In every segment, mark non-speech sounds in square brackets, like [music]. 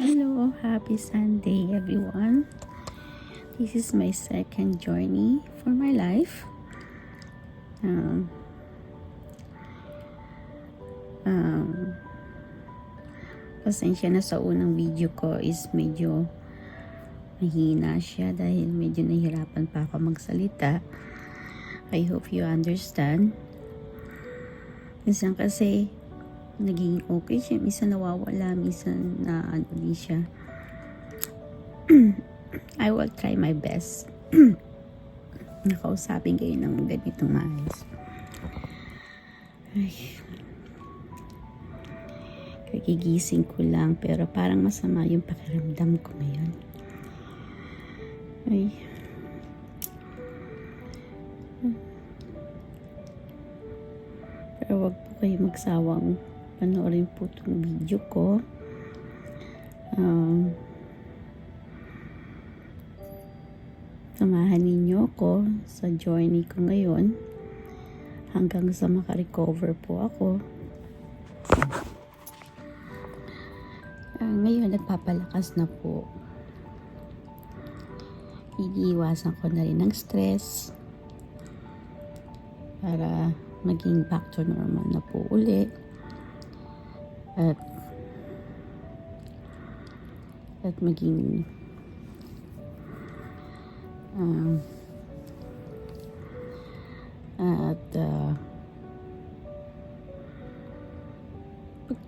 Hello, happy Sunday everyone. This is my second journey for my life. Um, um, pasensya na sa unang video ko is medyo mahina siya dahil medyo nahihirapan pa ako magsalita. I hope you understand. Minsan kasi naging okay siya. Minsan nawawala, minsan na ano din siya. [clears throat] I will try my best. [clears throat] Nakausapin kayo ng ganitong maayos. Ay. Kagigising ko lang pero parang masama yung pakiramdam ko ngayon. Ay. Pero wag po kayo magsawang panoorin po itong video ko. Um, samahan ninyo ako sa journey ko ngayon hanggang sa makarecover po ako. Ah, ngayon, nagpapalakas na po. Iniiwasan ko na rin ng stress para maging back to normal na po uli. At at maging um, at uh,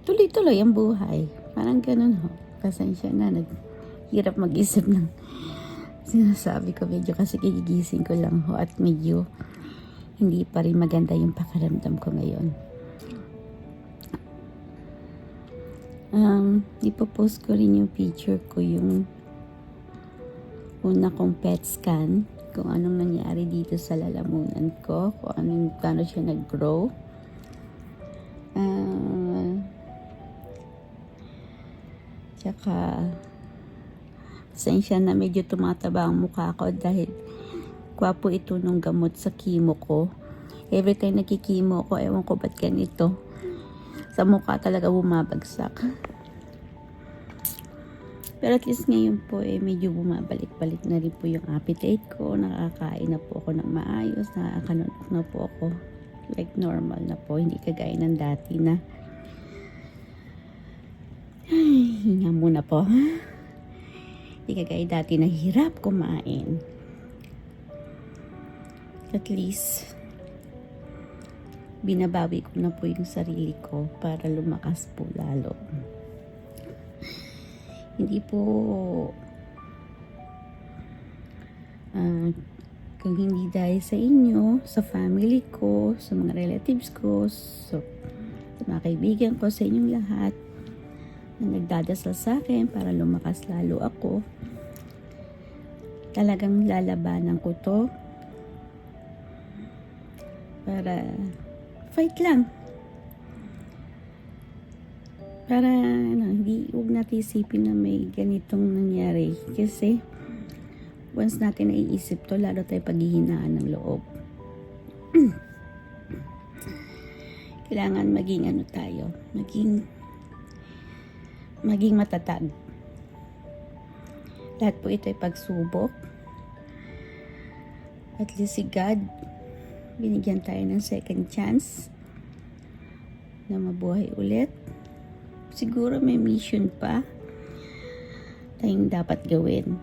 tuloy-tuloy ang buhay. Parang ganun ho. Pasensya na. Naghirap mag-isip ng sinasabi ko. Medyo kasi gigising ko lang ho. At medyo hindi pa rin maganda yung pakiramdam ko ngayon. Um, ipopost ko rin yung picture ko yung una kong pet scan kung anong nangyari dito sa lalamunan ko kung anong paano siya nag-grow. Uh, tsaka pasensya na medyo tumataba ang mukha ko dahil kwapo ito nung gamot sa chemo ko. Every time nagkikimo ko ewan ko ba't ganito sa mukha talaga bumabagsak. Pero at least ngayon po eh medyo bumabalik-balik na rin po yung appetite ko. Nakakain na po ako ng maayos. Nakakanunok na po ako. Like normal na po. Hindi kagaya ng dati na ay, hinga muna po. Hindi kagaya dati na hirap kumain. At least binabawi ko na po yung sarili ko para lumakas po lalo. Hindi po uh, kung hindi dahil sa inyo, sa family ko, sa mga relatives ko, so, sa mga kaibigan ko, sa inyong lahat na nagdadasal sa akin para lumakas lalo ako. Talagang lalabanan ko to para fight lang. Para ano, hindi huwag natin isipin na may ganitong nangyari. Kasi once natin naiisip to, lalo tayo paghihinaan ng loob. [clears throat] Kailangan maging ano tayo, maging maging matatag. Lahat po ito ay pagsubok. At least si God binigyan tayo ng second chance na mabuhay ulit. Siguro may mission pa tayong dapat gawin.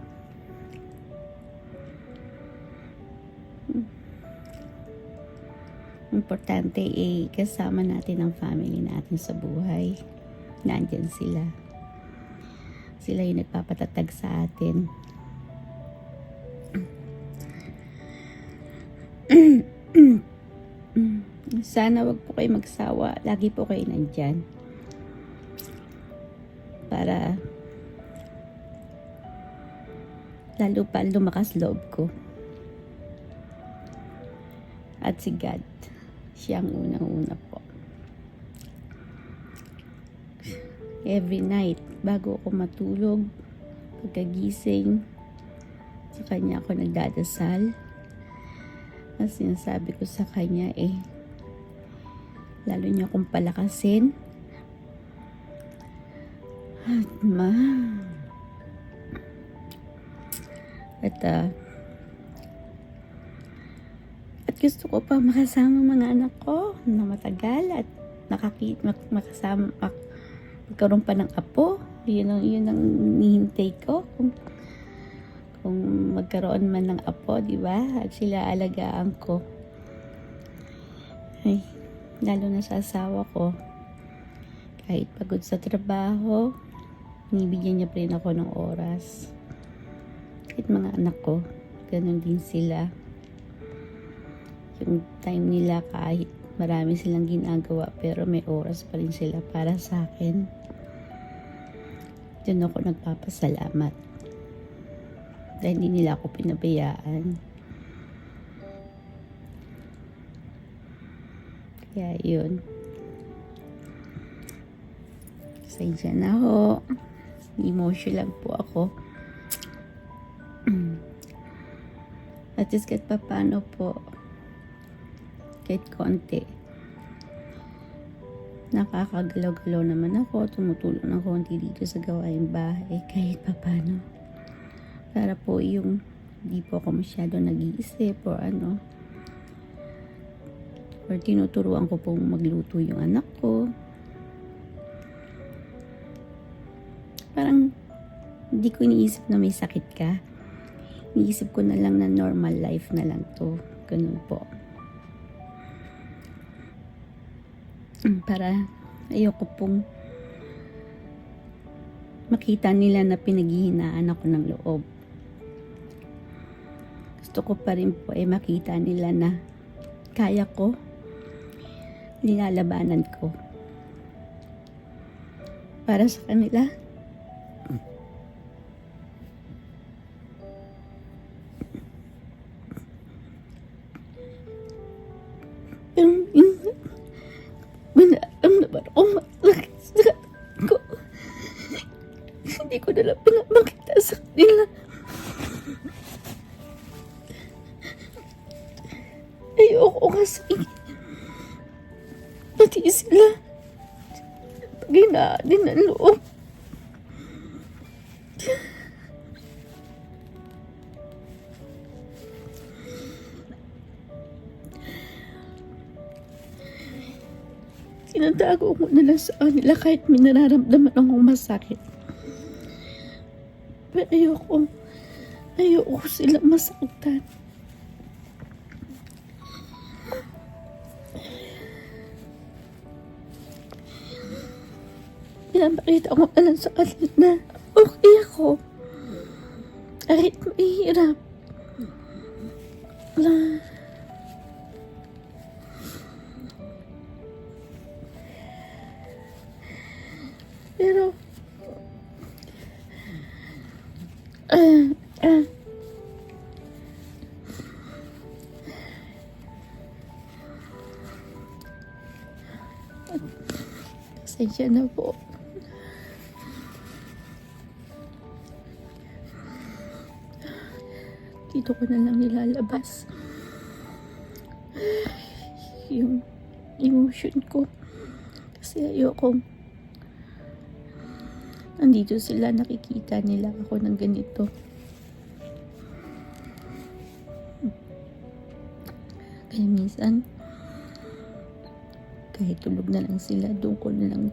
Importante eh, kasama natin ang family natin sa buhay. Nandyan sila. Sila yung nagpapatatag sa atin. Sana wag po kayo magsawa. Lagi po kayo nandyan. Para lalo pa lumakas loob ko. At si God, siya ang unang-una po. Every night, bago ako matulog, pagkagising, sa kanya ako nagdadasal. Ang sinasabi ko sa kanya eh, Lalo niyo akong palakasin. At ma... At uh, at gusto ko pa makasama mga anak ko na matagal at nakakit mak, makasama mak, magkaroon pa ng apo. Yun ang, yun ang nihintay ko. Kung, kung magkaroon man ng apo, di ba? At sila alagaan ko. Ay, lalo na sa asawa ko. Kahit pagod sa trabaho, binibigyan niya pa rin ako ng oras. Kahit mga anak ko, ganun din sila. Yung time nila kahit marami silang ginagawa pero may oras pa rin sila para sa akin. Doon ako nagpapasalamat. Dahil hindi nila ako pinabayaan. Kaya yun. Pasensya na ho. Emotional po ako. At least kahit pa paano po, kahit konti, nakakagalaw-galaw naman ako, tumutulong ng konti dito sa gawain bahay, kahit pa paano. Para po yung hindi po ako masyado nag-iisip or ano, or tinuturuan ko pong magluto yung anak ko. Parang hindi ko iniisip na may sakit ka. Iniisip ko na lang na normal life na lang to. Ganun po. Mm, Para ayoko pong makita nila na pinaghihinaan ako ng loob. Gusto ko pa rin po ay makita nila na kaya ko, nilalabanan ko. Para sa kanila, Pero minsan, Manaam naman ako masakit sa ko. Hindi ko na lang pinamakita sa kanila. Ayoko kasi. Pati sila. Pag din ang loob. Tinatago ko na lang sa kanila kahit may nararamdaman akong masakit. Pero ayoko, ayoko sila masaktan. Pinapakita ko na lang sa kanila na okay ako. Kahit mahirap. Na, Pero, Pasensya na po. Dito ko na lang nilalabas. Yung emotion ko. Kasi ayokong Nandito sila, nakikita nila ako ng ganito. Kaya minsan, kahit tulog na lang sila, doon ko na lang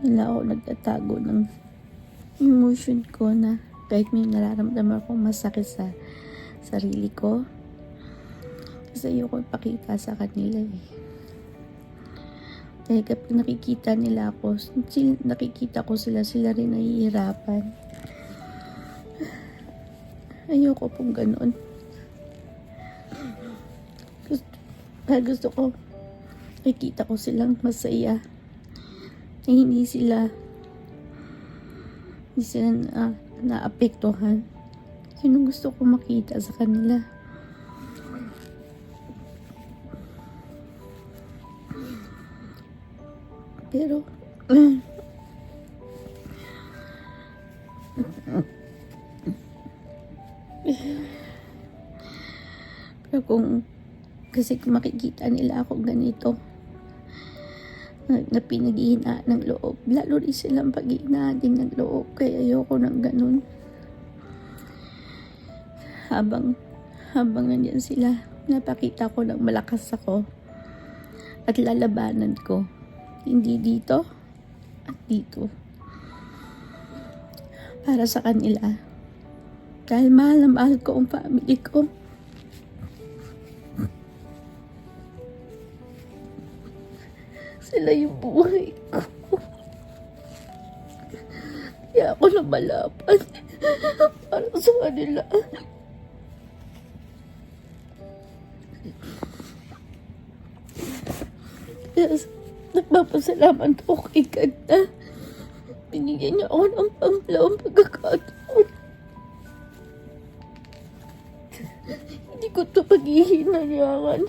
nila ako nagtatago ng emotion ko na kahit may nararamdaman akong masakit sa sarili ko. Kasi ayoko ipakita sa kanila eh. Dahil kapag nakikita nila ako, sila, nakikita ko sila, sila rin nahihirapan. Ayoko pong ganun. Gusto, gusto ko, nakikita ko silang masaya. Na hindi sila, hindi sila na, naapektuhan. Yun ang gusto ko makita sa kanila. Pero, pero kung, kasi makikita nila ako ganito, na, na pinaghihinaan ng loob, lalo rin silang paghihinaan din ng loob, kaya ayoko ng ganun. habang habang nandyan sila, napakita ko ng malakas ako at lalabanan ko. Hindi dito at dito. Para sa kanila. Dahil mahal na mahal ko ang family ko. Sila yung buhay ko. Kaya ako lumalaban para sa kanila. Kaya nagpapasalamat ako kay God na binigyan niya ako ng pangalawang pagkakataon. Hindi ko ito paghihinayangan.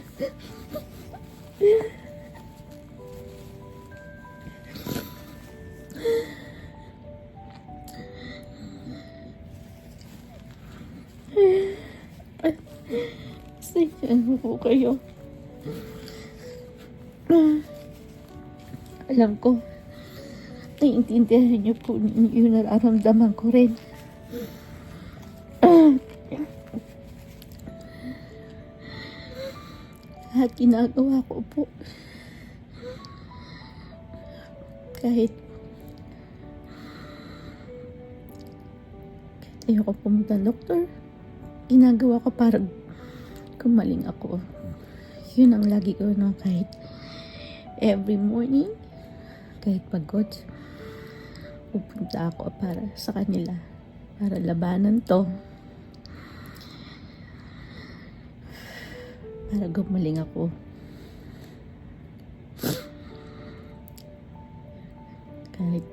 Sige, po kayo. Alam ko, naiintindihan niyo po yung nararamdaman ko rin. Lahat ginagawa ko po. Kahit ayoko pumunta doktor, ginagawa ko para gumaling ako. Yun ang lagi ko na kahit every morning, kahit pagod, pupunta ako para sa kanila. Para labanan to. Para gumaling ako. Kahit,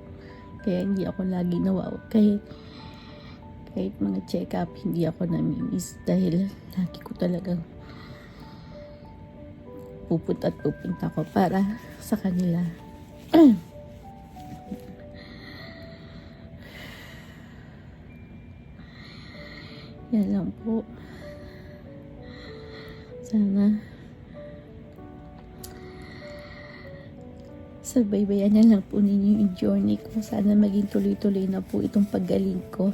kaya hindi ako lagi nawaw. Kahit, kahit mga check-up, hindi ako namimiss dahil lagi ko talagang pupunta at pupunta ko para sa kanila. [clears throat] Yan lang po. Sana Sabaybayan na lang po ninyo yung journey ko. Sana maging tuloy-tuloy na po itong paggaling ko.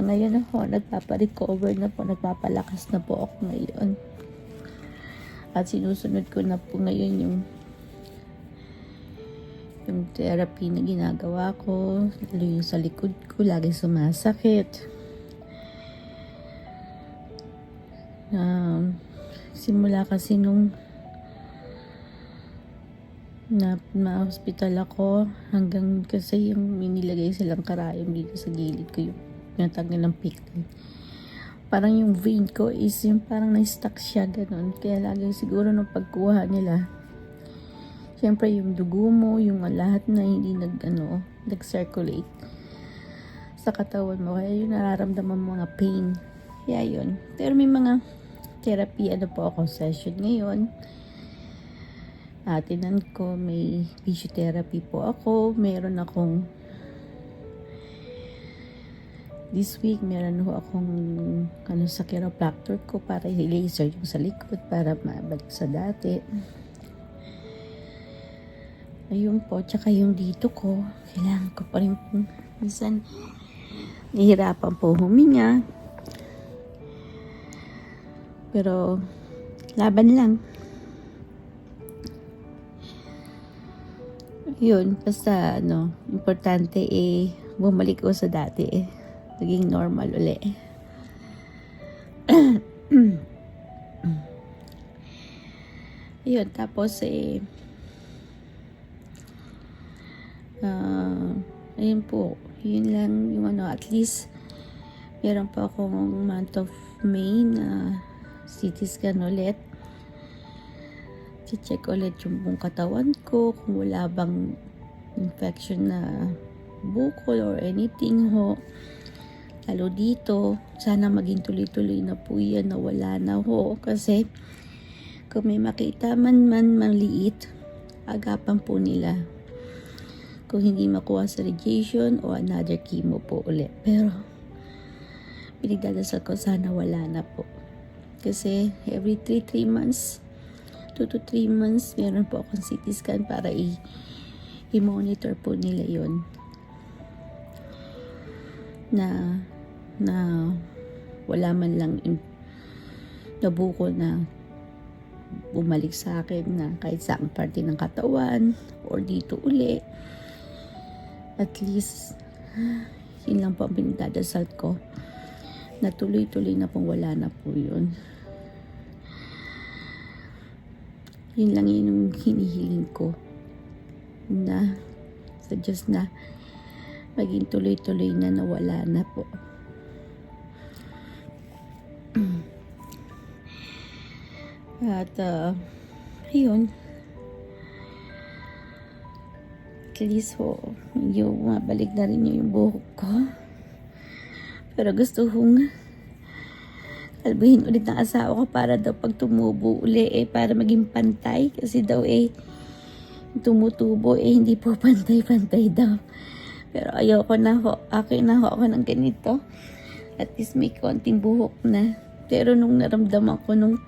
Sa ngayon ako, nagpaparecover na po, nagpapalakas na po ako ngayon. At sinusunod ko na po ngayon yung yung therapy na ginagawa ko, lalo yung sa likod ko, lagi sumasakit. Um, simula kasi nung na ma-hospital ako hanggang kasi yung minilagay silang karayom dito sa gilid ko yung natanggal ng pigment. Parang yung vein ko is yung parang na-stuck siya ganun. Kaya lagi siguro nung pagkuha nila, syempre yung dugo mo, yung lahat na hindi nag, ano, nag-circulate sa katawan mo. Kaya yung nararamdaman mo mga pain. Kaya yun. Pero may mga therapy, ano po ako, session ngayon. Atinan ko, may physiotherapy po ako. Meron akong this week, meron ho akong ano, sa chiropractor ko para i-laser yung sa likod para mabalik sa dati. Ayun po, tsaka yung dito ko, kailangan ko pa rin po, minsan, nahihirapan po huminga. Pero, laban lang. Yun, basta, ano, importante eh, bumalik ko sa dati eh. Naging normal uli. Yun, tapos eh, ah, ayun po, yun lang yung ano, at least, meron pa akong month of May na CT scan ulit. check ulit yung buong katawan ko kung wala bang infection na bukol or anything ho. Lalo dito, sana maging tuloy-tuloy na po yan na wala na ho. Kasi kung may makita man man maliit, agapan po nila. Kung hindi makuha sa radiation o another chemo po ulit. Pero pinagdadasal ko sana wala na po. Kasi every 3-3 months, 2 to 3 months, meron po akong CT scan para i- i-monitor po nila yon na na wala man lang nabuko na bumalik sa akin na kahit saang parte ng katawan or dito uli at least yun lang po ang pinagdadasal ko. Na tuloy-tuloy na pong wala na po yun. Yun lang yun yung hinihiling ko. Na sa Diyos na maging tuloy-tuloy na nawala na po at uh, ayun. At least ho yung mabalik na rin yung buhok ko. Pero gusto kong kalbuhin ulit ng asawa ko para daw pag tumubo uli eh para maging pantay. Kasi daw eh tumutubo eh hindi po [laughs] pantay-pantay daw. Pero ayoko na ho akin na ho ako ng ganito at least may konting buhok na. Pero nung naramdaman ko nung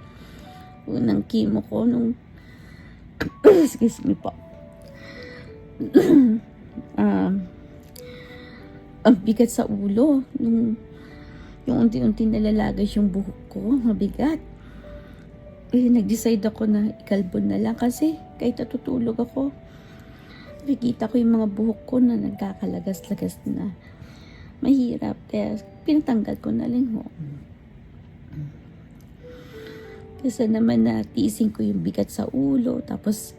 unang chemo ko nung [clears throat] excuse me po. [clears throat] Um, ang bigat sa ulo. Nung yung unti-unti nalalagas yung buhok ko mabigat. Eh nag-decide ako na ikalbo na lang kasi kahit natutulog ako nakikita ko yung mga buhok ko na nagkakalagas-lagas na. Mahirap kaya pinatanggal ko na lang ho. Kasi naman na tiising ko yung bigat sa ulo tapos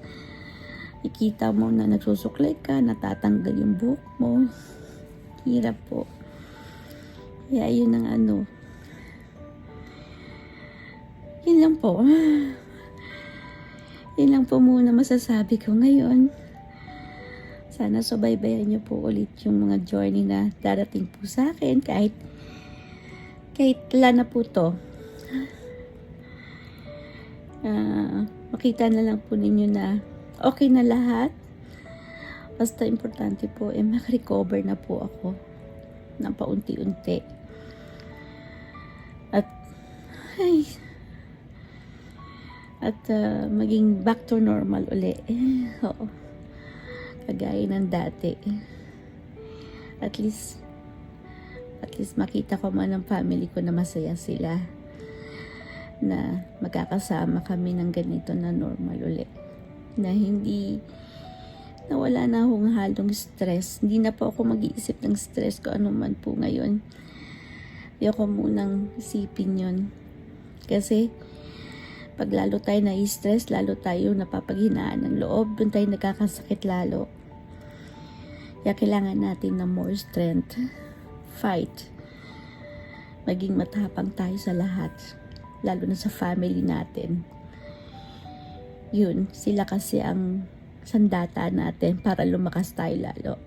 ikita mo na nagsusuklay ka natatanggal yung buhok mo. Hirap po. Kaya yun ang ano. Yun lang po. Yun lang po muna masasabi ko ngayon sana subaybayan niyo po ulit yung mga journey na darating po sa akin kahit kahit wala na po to Ah, makita na lang po ninyo na okay na lahat. Basta importante po, eh, makarecover na po ako ng paunti-unti. At, ay, at ah, maging back to normal uli. [laughs] Oo. Kagaya ng dati. At least, at least makita ko man ang family ko na masaya sila na magkakasama kami ng ganito na normal uli. Na hindi na wala na akong halong stress. Hindi na po ako mag-iisip ng stress ko ano man po ngayon. Ayoko munang isipin yun. Kasi pag lalo tayo na-stress, lalo tayo napapaghinaan ng loob, doon tayo nagkakasakit lalo. Kaya kailangan natin ng more strength. Fight. Maging matapang tayo sa lahat lalo na sa family natin. Yun, sila kasi ang sandata natin para lumakas tayo lalo.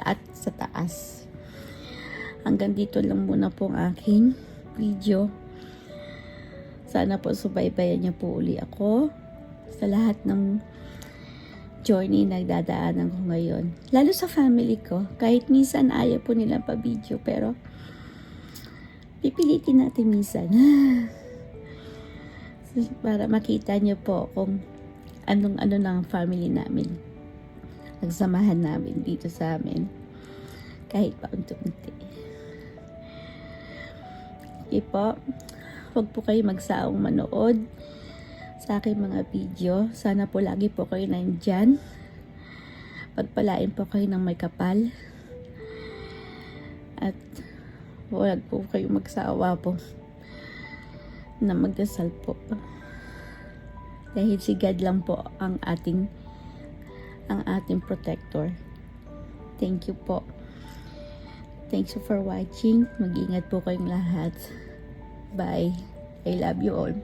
At sa taas. Hanggang dito lang muna po ang aking video. Sana po subaybayan niyo po uli ako sa lahat ng journey na nagdadaanan ko ngayon. Lalo sa family ko. Kahit minsan ayaw po nila pa video pero pipilitin natin minsan. [sighs] para makita niyo po kung anong ano ng family namin. Nagsamahan namin dito sa amin. Kahit pa unti-unti. Okay po. Huwag po kayo magsaong manood sa aking mga video. Sana po lagi po kayo nandyan. Pagpalain po kayo ng may kapal. At huwag po kayo magsawa po na magdasal po. Dahil si God lang po ang ating ang ating protector. Thank you po. Thanks for watching. Mag-ingat po kayong lahat. Bye. I love you all.